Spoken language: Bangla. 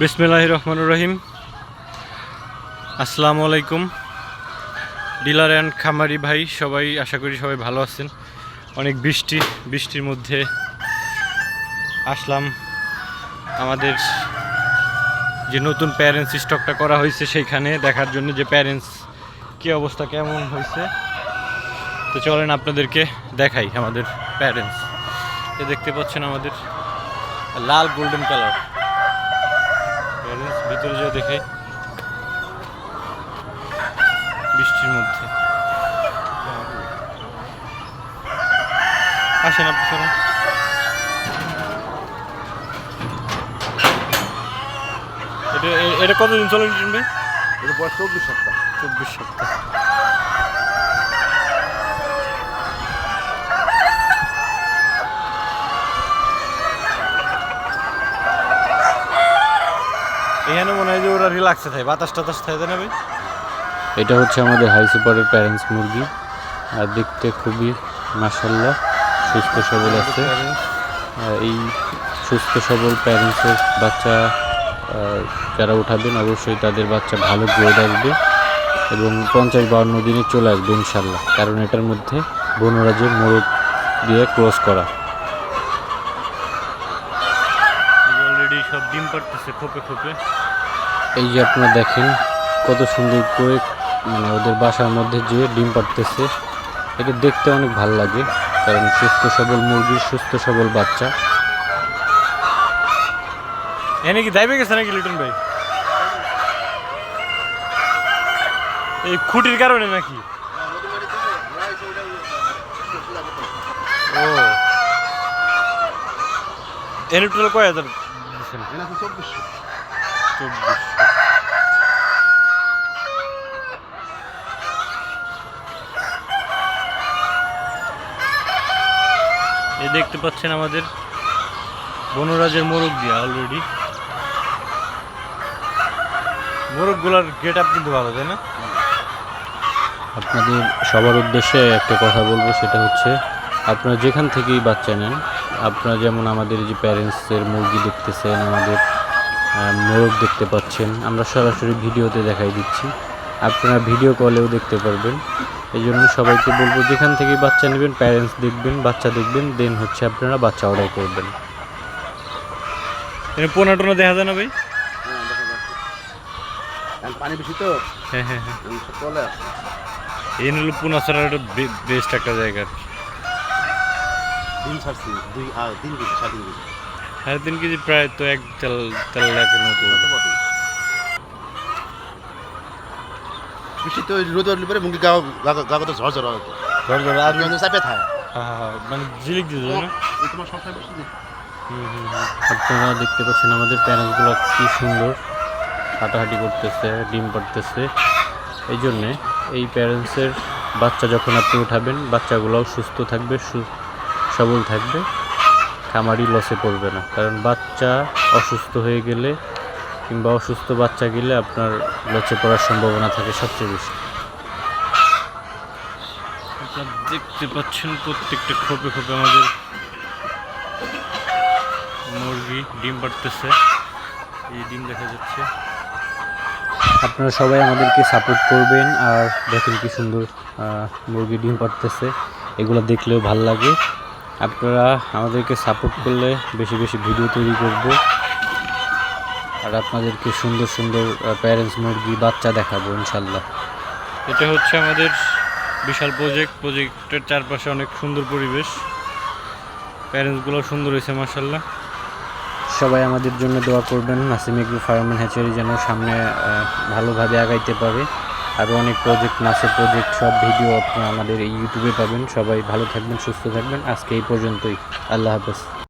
বিসমিল্লাহ রহমান রহিম। আসসালামু আলাইকুম। ডিলার অ্যান্ড খামারি ভাই, সবাই আশা করি সবাই ভালো আছেন। অনেক বৃষ্টি, বৃষ্টির মধ্যে আসলাম। আমাদের যে নতুন প্যারেন্টস স্টকটা করা হয়েছে সেইখানে দেখার জন্য যে প্যারেন্টস কী অবস্থা, কেমন হয়েছে। তো চলেন আপনাদেরকে দেখাই আমাদের প্যারেন্টস এ দেখতে পাচ্ছেন আমাদের লাল গোল্ডেন কালার ভিতরে যা দেখে বৃষ্টির মধ্যে। আসেন আপনি চলুন এটা এটা কতদিন চলে ভাই? এটা বয়স চব্বিশ সপ্তাহ। চব্বিশ সপ্তাহ। এখানে মনে হয় যে ওরা রিল্যাক্সে থাকে বাতাস টাতাস থাকে না ভাই? এটা হচ্ছে আমাদের হাই সুপারের প্যারেন্টস মুরগি। আর দেখতে খুবই মাসাল্লাহ সুস্থ সবল আছে। এই সুস্থ সবল প্যারেন্টসের বাচ্চা যারা উঠাবেন অবশ্যই তাদের বাচ্চা ভালো গ্রোথ আসবে এবং পঞ্চাশ বাউন্ন দিনে চলে আসবে ইনশাল্লাহ কারণ এটার মধ্যে বনরাজের মোরগ দিয়ে ক্রস করা। অলরেডি সব ডিম পাড়তেছে খোপে খোপে। এই যে আপনারা দেখেন কত সুন্দর করে মানে ওদের বাসার মধ্যে যে ডিম পাড়তেছে এটা দেখতে অনেক ভালো লাগে কারণ সুস্থ সবল মুরগির সুস্থ সবল বাচ্চা। এনে কি দাইবে গেছে নাকি লিটন ভাই? এই খুঁটির কারণে নাকি? ও। এনে টোটাল কয় হাজার চব্বিশশো। চব্বিশ দেখতে পাচ্ছেন আমাদের বনরাজের মোরগ দিয়া অলরেডি মোরগগুলার গেট আপ কিন্তু ভালো, তাই না? আপনাদের সবার উদ্দেশ্যে একটা কথা বলব, সেটা হচ্ছে আপনারা যেখান থেকেই বাচ্চা নেন, আপনারা যেমন আমাদের যে প্যারেন্টসের মুরগি দেখতেছেন, আমাদের মোরগ দেখতে পাচ্ছেন, আমরা সরাসরি ভিডিওতে দেখাই দিচ্ছি। আপনারা ভিডিও কলেও দেখতে পারবেন। এই জন্য সবাইকে বলব যেখান থেকেই বাচ্চা নেবেন প্যারেন্টস দেখবেন বাচ্চা দেখবেন দেন হচ্ছে আপনারা বাচ্চা অর্ডার করবেন। পোনা টোনা দেখা যায় না ভাই? হ্যাঁ দেখা যাচ্ছে কারণ পানি বেশি তো? হ্যাঁ হ্যাঁ হ্যাঁ। এই হলো পুনা ছাড়ার একটা বেস্ট একটা জায়গা। আর কি। দিন ছাড়ছি দুই আর তিন কেজি সাড়ে তিন কেজি। সাড়ে তিন কেজি প্রায় তো এক তেল তেল লাখের মতো। তো রোদ উঠলে পরে মুরগি গাগত ঝড় হয়। আর জন্য চাপে থাকে। হ্যাঁ, হ্যাঁ, হ্যাঁ, মানে ঝিলিক দিতে না? তোমার সবসময় আপনারা দেখতে পাচ্ছেন আমাদের প্যারেন্টসগুলো কি সুন্দর। হাঁটাহাঁটি করতেছে ডিম পাড়তেছে। এই জন্যে এই প্যারেন্টসের বাচ্চা যখন আপনি উঠাবেন বাচ্চাগুলোও সুস্থ থাকবে সবল থাকবে। খামারি লসে পড়বে না। কারণ বাচ্চা অসুস্থ হয়ে গেলে কিংবা অসুস্থ বাচ্চা গেলে আপনার লসে পড়ার সম্ভাবনা থাকে সবচেয়ে বেশি। আপনারা দেখতে পাচ্ছেন প্রত্যেকটা খোপে খোপে আমাদের মুরগি ডিম পাড়তেছে এই ডিম দেখা যাচ্ছে। আপনারা সবাই আমাদেরকে সাপোর্ট করবেন আর দেখেন কি সুন্দর মুরগি ডিম পাড়তেছে। এগুলো দেখলেও ভালো লাগে। আপনারা আমাদেরকে সাপোর্ট করলে বেশি বেশি ভিডিও তৈরি করব। আর আপনাদেরকে সুন্দর সুন্দর প্যারেন্টস মুরগি বাচ্চা দেখাবো ইনশাল্লাহ। এটা হচ্ছে আমাদের বিশাল প্রজেক্ট প্রজেক্টের চারপাশে অনেক সুন্দর পরিবেশ। প্যারেন্টসগুলো সুন্দর হয়েছে মার্শাল্লাহ সবাই আমাদের জন্য দোয়া করবেন। Nasim agro farm and hatchery যেন সামনে ভালোভাবে আগাইতে পারে। আরও অনেক প্রজেক্ট নাচের প্রজেক্ট সব ভিডিও আপনারা আমাদের এই ইউটিউবে পাবেন। সবাই ভালো থাকবেন সুস্থ থাকবেন। আজকে এই পর্যন্তই। আল্লাহ হাফেজ।